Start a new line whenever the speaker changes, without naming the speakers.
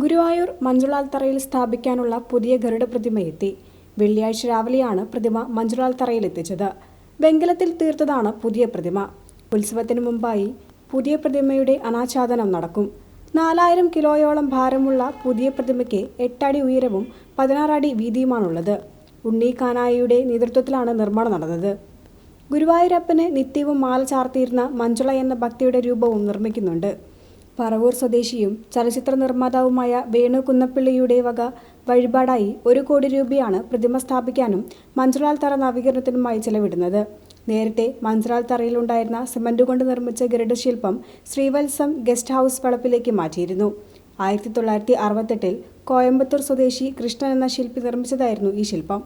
ഗുരുവായൂർ മഞ്ജുളാൽത്തറയിൽ സ്ഥാപിക്കാനുള്ള പുതിയ ഗരുഡ പ്രതിമയെത്തി വെള്ളിയാഴ്ച രാവിലെയാണ് പ്രതിമ മഞ്ജുളാൽത്തറയിൽ എത്തിച്ചത്. വെങ്കലത്തിൽ തീർത്തതാണ് പുതിയ പ്രതിമ. ഉത്സവത്തിന് മുമ്പായി പുതിയ പ്രതിമയുടെ അനാച്ഛാദനം നടക്കും. നാലായിരം കിലോയോളം ഭാരമുള്ള പുതിയ പ്രതിമയ്ക്ക് എട്ടടി ഉയരവും പതിനാറടി വീതിയുമാണുള്ളത്. ഉണ്ണി കാനായിയുടെ നേതൃത്വത്തിലാണ് നിർമ്മാണം നടന്നത്. ഗുരുവായൂരപ്പന് നിത്യവും മാല ചാർത്തിയിരുന്ന മഞ്ജുള എന്ന ഭക്തിയുടെ രൂപവും നിർമ്മിക്കുന്നുണ്ട്. പറവൂർ സ്വദേശിയും ചലച്ചിത്ര നിർമ്മാതാവുമായ വേണു കുന്നപ്പിള്ളിയുടെ വക വഴിപാടായി ഒരു കോടി രൂപയാണ് പ്രതിമ സ്ഥാപിക്കാനും മഞ്ജുളാൽ തറ നവീകരണത്തിനുമായി ചെലവിടുന്നത്. നേരത്തെ മഞ്ജുളാൽ തറയിലുണ്ടായിരുന്ന സിമന്റ് കൊണ്ട് നിർമ്മിച്ച ഗരുഡശില്പം ശ്രീവത്സം ഗസ്റ്റ് ഹൗസ് വളപ്പിലേക്ക് മാറ്റിയിരുന്നു. ആയിരത്തി തൊള്ളായിരത്തി അറുപത്തെട്ടിൽ കോയമ്പത്തൂർ സ്വദേശി കൃഷ്ണൻ എന്ന ശില്പി നിർമ്മിച്ചതായിരുന്നു ഈ ശില്പം.